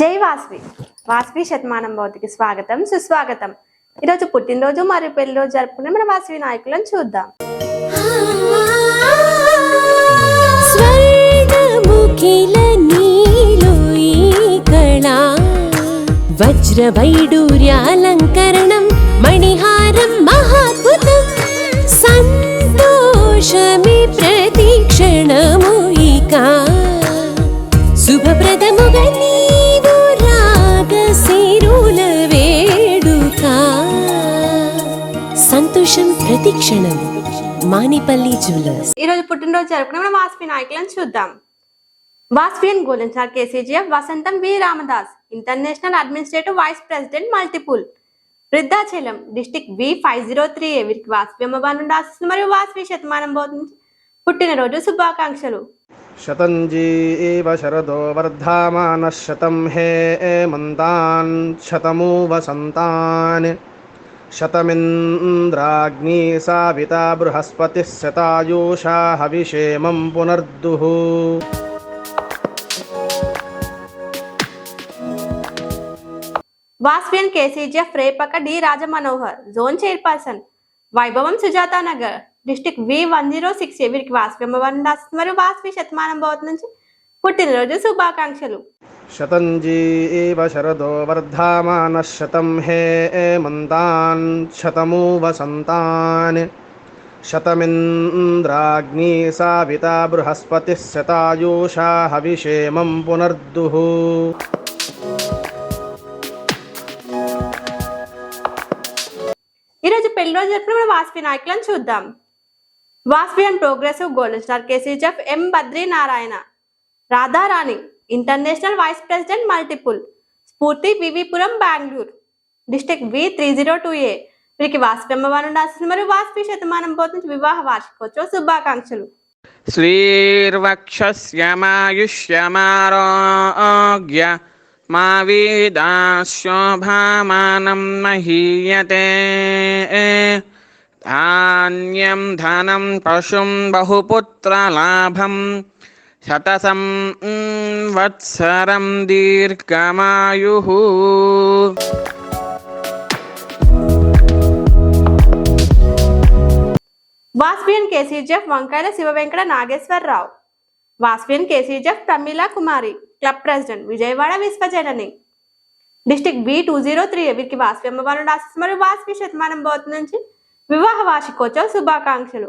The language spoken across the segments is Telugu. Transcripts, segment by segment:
జై వాస్వి. వాస్వి శతమానం భౌతికి స్వాగతం సుస్వాగతం. ఈరోజు పుట్టినరోజు మరియు పెళ్ళిరోజు జరుపుకునే మన వాస్వి నాయకులను చూద్దాం. వజ్ర వైడూర్యాలంకరణం సంతోషం ప్రతిక్షణం మానిపల్లి జ్యువెలర్స్. ఈ రోజు పుట్టినరోజు జరుపుకున్న వాస్పి నాయకులను చూద్దాం. వాస్పియన్ గోలెన్సార్ KCGF Vasantham V Ramadas international administrative vice president multiple. Vriddhachalam district B five zero three వీరికి వాస్వి అమ్మబాను నుండి మరియు వాస్వి శతమానం బోధించి పుట్టినరోజు శుభాకాంక్షలు. శతంజీ శరదో వర్ధామాన శతం హే మంతాన్ శతము వసంతాన్ शतमिन्द्राग्नी साविता बृहस्पतिः शतायुषा हविषेमं पुनर्दुः వాస్వియన్ KCGF రేపక D Rajamanohar zone chairperson వైభవం Sujatha Nagar district V one zero six వీరికి వాస్వి అమ్మవారి నుండి ఆశిస్తున్న మరియు వాస్వి శతమానం బోధ నుంచి పుట్టినరోజు శుభాకాంక్షలు शतञ्जीव शरदो वर्धामानः शतं हे एमन्तान् शतमु वसन्तान् शतमिन्द्राग्नी साविता बृहस्पतिः शतायुषा हविषेमं पुनर्दुः ఈరోజు పెళ్లి రోజు జరుపుకున్న మన వాస్వి నాయకులను చూద్దాం Vasavian progressive golden star KCGF M Badri Narayana Radharani international vice president multiple Spoorthi Vivipuram Bengaluru district V three zero two A వీరికి వాస్పి అమ్మవారు ఉండాల్సిన మరియు వాస్పి శతమానం పోతుంది వివాహ వార్షికోత్సవ శుభాకాంక్షలు. శ్రీర్వక్షమాయుష్యమారోగ్య మా వీదాశోభామానం మహీయతే. ధాన్యం ధనం పశుం బహుపుత్రలాభం శతసం వత్సరం దీర్ఘమాయు Vasavian KCGF Vankayala Siva Venkata Nageswararao. Vasavian KCGF Pramila Kumari club president Vijayawada Vishwajanani district B two zero three వీరికి వాస్పి అమ్మవారు రాసి మరియు వాస్పి శతమానం బోత్ నుంచి వివాహ వార్షికోత్సవ శుభాకాంక్షలు.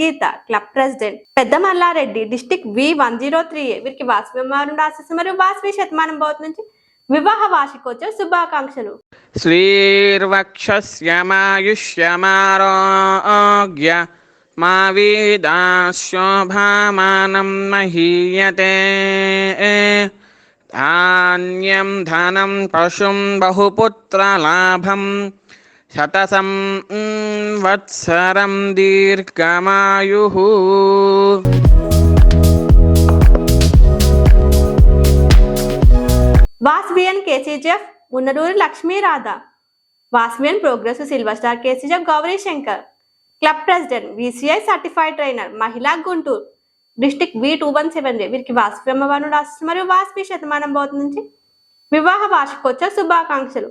Geetha club president. Pedda Mallareddy district V one zero three వీరికి వాసవిమారుడు ఆశిస్తూ మరియు వాసవి శతమానం భవత్ నుంచి వివాహ వార్షికోత్సవ శుభాకాంక్షలు. శ్రీర్వక్షమాయుష్యమారోగ్య మా వీదాశోభామానం మహీయతే. ధాన్యం ధనం పశుం బహుపుత్రలాభం శతసం వత్సరం దీర్ఘమాయు. Vasavian KCGF Unnaruri Lakshmi Radha. Vasavian progress silver star KCGF Gauri Shankar. Club president VCI certified trainer Mahila Guntur. District B two one seven వీరికి వాస్వి అమ్మవారు రాష్ట్రం మరియు వాస్పి శతమానం బోధ నుంచి వివాహ వార్షికోత్సవ శుభాకాంక్షలు.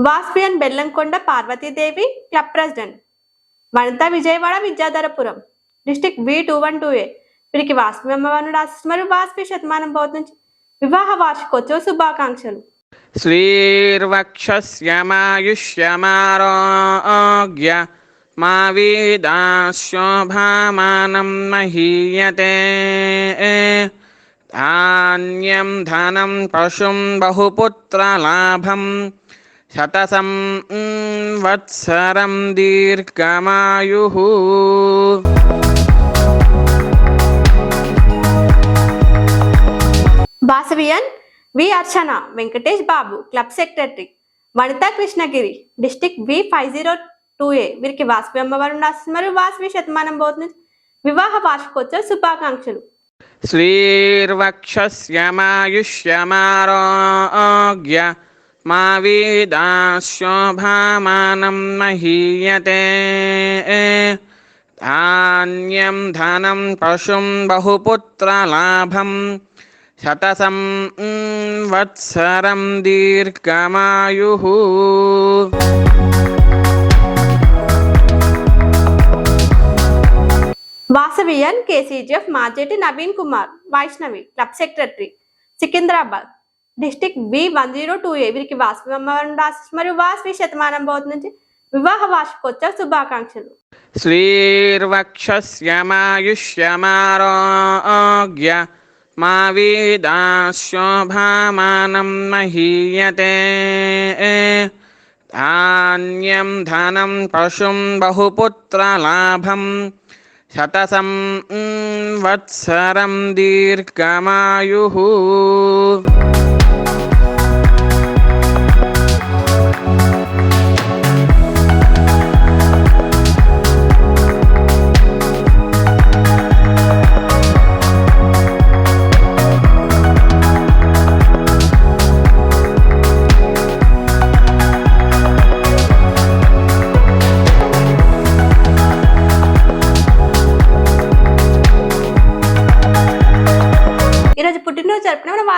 Vasavian Bellamkonda Parvathidevi club president. Vanitha Vijayawada Vidyadharapuram. District B two one two A. వీరికి వాస్పి అమ్మవారుడు ఆశిస్తున్నారు వాస్పి శతమానం బోధ నుంచి వివాహ వార్షికోత్సవ శుభాకాంక్షలు. శ్రీర్వక్షమాయుష్యమారోగ్య మా వీదాశోభామానం మహీయతే. ధాన్యం ధనం పశుం బహుపుత్రలాభం శతసం వత్సరం దీర్ఘమాయు Vasavian V Archana Venkatesh Babu club secretary Vanitha Krishnagiri district V five zero two A వీరికి వాసవి అమ్మవారు మరియు వాసవి శతమానం పోతుంది వివాహ వార్షికోత్సవ శుభాకాంక్షలు శ్రీర్వక్షమాయుష్యమారోగ్య మా వేదాశోభామానం మహీయతే ధాన్యం ధనం పశుం బహుపుత్రలాభం శతసం వత్సరం దీర్ఘమాయు Vasavian KCGF Marjeti Naveen Kumar Vaishnavi club secretary Secunderabad. District B one zero two A. వీరికి వాసవి మరియు వాసవి శతమానం భవతి నుంచి వివాహ వార్షికోత్సవ శుభాకాంక్షలు. శ్రీర్వక్షమాయుష్యమారోగ్య మా వీదాశోభామానం మహీయతే. ధాన్యం ధనం పశుం బహుపుత్రలాభం శతసం వత్సరం దీర్ఘమాయు.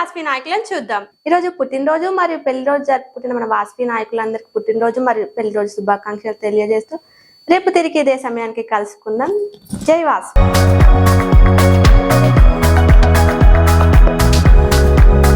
జరుపుకున్న వాసవి నాయకులను చూద్దాం. ఈరోజు పుట్టినరోజు మరియు పెళ్ళి రోజు జరుపుకుంటున్న మన వాసవి నాయకులందరికీ పుట్టినరోజు మరియు పెళ్ళి రోజు శుభాకాంక్షలు తెలియజేస్తూ రేపు తిరిగి ఇదే సమయానికి కలుసుకుందాం. జై వాసవి